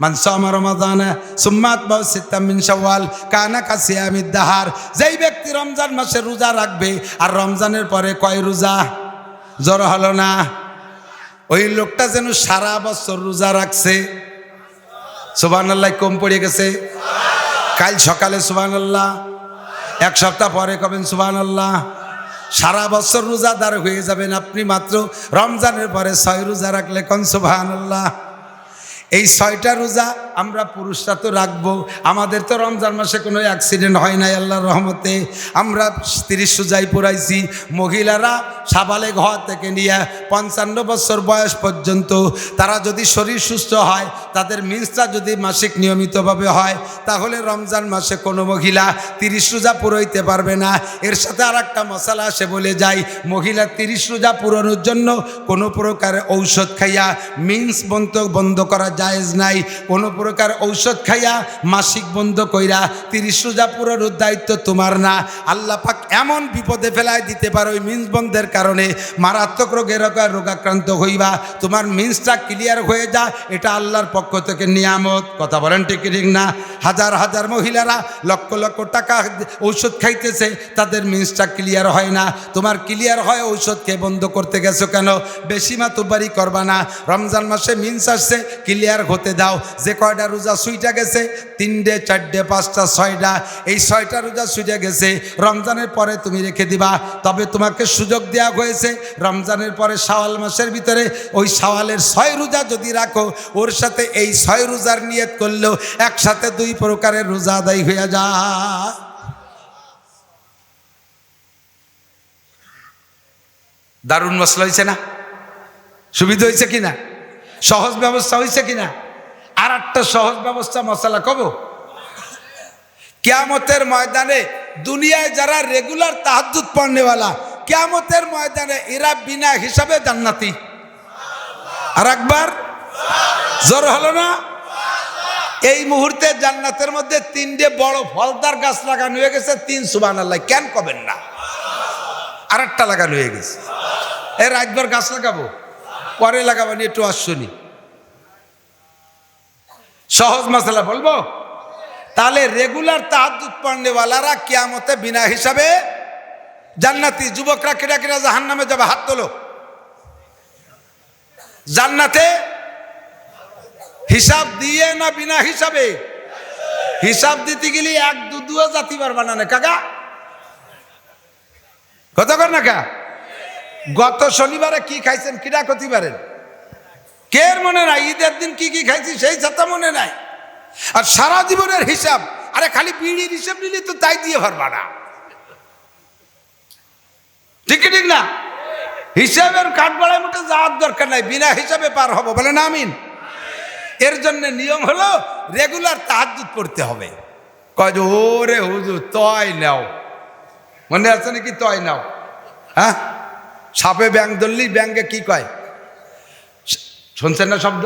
মান সামা সুম্মাত বাউ সিত্তাম কানা কাসিয়ামিদ দাহার। যেই ব্যক্তি রমজান মাসে রোজা রাখবে, আর রমজানের পরে কয় রোজা? জ্বর হলো না? ওই লোকটা যেন সারা বছর রোজা রাখছে। সুবান আল্লাহ কম পড়ে গেছে। কাল সকালে সুবান আল্লাহ এক সপ্তাহ পরে কবেন সুবান আল্লাহ সারা বছর রোজাদার হয়ে যাবেন আপনি মাত্র রমজানের পরে ছয় রোজা রাখলে কন সুবাহান আল্লাহ এই ছয়টা রোজা আমরা পুরুষরা তো রাখব। আমাদের তো রমজান মাসে কোনো অ্যাক্সিডেন্ট হয় নাই আল্লাহর রহমতে। আমরা তিরিশ রোজাই পুরাইছি মহিলারা সাবালে ঘর থেকে নিয়ে পঞ্চান্ন বছর বয়স পর্যন্ত তারা যদি শরীর সুস্থ হয়, তাদের মিন্সটা যদি মাসিক নিয়মিতভাবে হয়, তাহলে রমজান মাসে কোনো মহিলা তিরিশ রোজা পুরোইতে পারবে না। এর সাথে আর একটা মশালা আসে বলে যাই মহিলা তিরিশ রোজা পুরানোর জন্য কোনো প্রকার ঔষধ খাইয়া মিন্স বন্ধ বন্ধ করা জায়েজ নাই। কোনো প্রকার ঔষধ খাইয়া মাসিক বন্ধ কইরা তিরিশ রোজা পুরানোর দায়িত্ব তোমার না। আল্লাহ পাক এমন বিপদে ফেলায় দিতে পারো ওই মিন্স বন্ধের কারণে। মারাত্মক রোগের রোগাক্রান্ত হইবা। তোমার মিন্সটা ক্লিয়ার হয়ে যা, এটা আল্লাহর পক্ষ থেকে নিয়ামত। কথা বলেন ঠিক ঠিক না? হাজার হাজার মহিলারা লক্ষ লক্ষ টাকা ঔষধ খাইতেছে, তাদের মিন্সটা ক্লিয়ার হয় না। তোমার ক্লিয়ার হয় ঔষধ খেয়ে বন্ধ করতে গেছো কেন? বেশি মাতুবারি করবা না। রমজান মাসে মিন্স আসছে ক্লিয়ার হতে দাও। যে কয়টা রোজা সুইটা গেছে? তিনটে, চারটে, পাঁচটা, ছয়টা। এই ছয়টা রোজা সুইটা গেছে, রমজানের পরে তুমি রেখে দিবা। তবে তোমাকে সুযোগ দেওয়া হয়েছে, রমজানের পরে শাওয়াল মাসের ভিতরে ওই শাওয়ালের ছয় রোজা যদি রাখো, ওর সাথে এই ছয় রোজার নিয়ত করলেও একসাথে দুই প্রকারের রোজা আদায় হয়ে যায় দারুণ মশলা হয়েছে না? সুবিধা হয়েছে কিনা? সহজ ব্যবস্থা হয়েছে কিনা? আর একটা সহজ ব্যবস্থা মশালা কব। কেয়ামতের ময়দানে দুনিয়ায় যারা রেগুলার তাহাজুদ পড়নেওয়ালা, কেয়ামতের ময়দানে এরা বিনা হিসাবে জান্নাতি। আর একবার, জোর হলো না? এই মুহূর্তে জান্নাতের মধ্যে তিনটে বড় ফলদার গাছ লাগানো হয়ে গেছে, তিন সুবান আল্লাহ কেন কবেন না? আর একটা লাগানো হয়ে গেছে। এ রাতভর গাছ লাগাবো। পরে লাগাবো নি একটু আসছনি সহজ মশলা বলব? তাহলে রেগুলার তাহাজুদ পড়নেওয়ালারা কিয়ামতে বিনা হিসাবে জান্নাতি যুবকরা কেটা কেটা জাহান নামে যাবে, হাত তোলো। জান্নাতে হিসাব দিয়ে না বিনা হিসাবে? হিসাব দিতে গেলে এক দু জাতি পারবা না কাকা। কত কর না কা গত শনিবারে কি খাইছেন? কিরা ক্ষতি পারেন কের মনে নাই? ঈদের দিন কি কি খাইছি সেই ছাতা মনে নাই। আর সারা জীবনের হিসাব, আরে খালি বিড়ির হিসাব নিলে তো তাই দিয়ে ভরবা না। ঠিক ঠিক না? হিসাবের কাঠ বাড়ায় মতো যাওয়ার দরকার নাই, বিনা হিসাবে পার হব। বলে না আমিন। এর জন্য নিয়ম হলো রেগুলার তাহাজুদ পড়তে হবে। কয় যে, ওরে হুজুর, তয় নাও। মনে আছে নাকি তয় নাও? হ্যাঁ? সাপে ব্যাং ধরলি ব্যাঙ্গে কি কয়? শুনছেন না শব্দ?